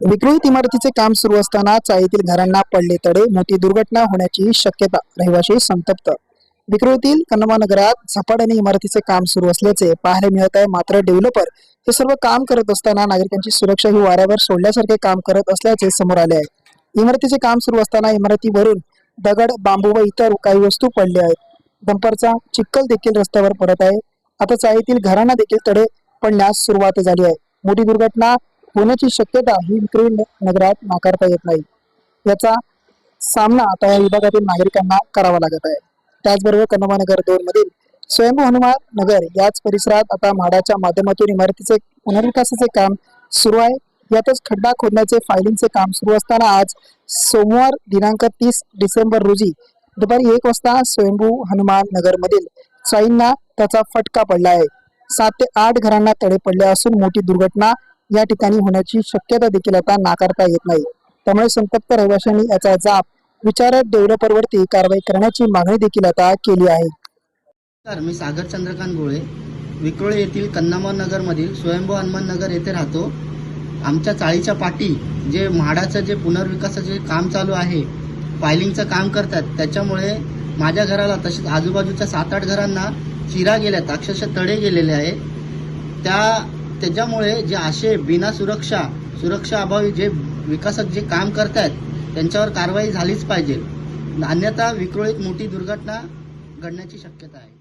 विक्रोळीत इमारतीचे काम सुरू असताना चाळीतील घरांना पडले तडे मोठी दुर्घटना होण्याची शक्यता रहिवाशी संतप्त. विक्रोळीतील कन्नमा नगरात झपाट्याने इमारतीचे काम सुरू असल्याचे पाहायला मिळत आहे. मात्र डेव्हलपर हे सर्व काम करत असताना नागरिकांची सुरक्षा ही वाऱ्यावर सोडल्यासारखे काम करत असल्याचे समोर आले आहे. इमारतीचे काम सुरू असताना इमारतीवरून दगड बांबू व इतर काही वस्तू पडल्या आहेत. डंपरचा चिक्कल देखील रस्त्यावर पडत आहे. आता चाळीतील घरांना देखील तडे पडण्यास सुरुवात झाली आहे. मोठी दुर्घटना होण्याची शक्यता ही विक्री नगरात नाकारता येत नाही. याचा सामना आता या विभागातील नागरिकांना करावा लागत आहे. त्याचबरोबर कन्नमा नगर दोन मधील स्वयंभू हनुमान नगर याच परिसरात आता म्हाडाच्या माध्यमातून इमारतीचे पुनर्विकासाचे काम सुरू आहे. यातच खड्डा खोदण्याचे फायलिंगचे काम सुरू असताना आज सोमवार दिनांक तीस डिसेंबर रोजी दुपारी एक वाजता स्वयंभू हनुमान नगर मधील चाईंना त्याचा फटका पडला आहे. सात ते आठ घरांना तडे पडले असून मोठी दुर्घटना या ठिकाणी होण्याची शक्यता देखील आता नाकारता येत नाही. त्यामुळे संतप्त रहिवाशांनी याचा जाप विचारत डेव्हलपरवरती कारवाई करण्याची मागणी देखील आता केली आहे. नमस्कार मी सागर चंद्रकांत गोळे. विक्रोळे येथील कन्नामन नगरमधील स्वयंभू हनुमान नगर येथे राहतो. आमच्या चाळीच्या पाठी जे म्हाडाचं जे पुनर्विकासाचे काम चालू आहे फायलिंगचं काम करतात त्याच्यामुळे माझ्या घराला तसेच आजूबाजूच्या सात आठ घरांना चिरा गेल्यात अक्षरशः तडे गेलेले आहे त्या त्याच्यामुळे जे असे बिना सुरक्षा सुरक्षा अभावी जे विकासक जे काम करत आहेत त्यांच्यावर कारवाई झालीच पाहिजे. अन्यथा विक्रोळीत मोठी दुर्घटना घडण्याची शक्यता आहे.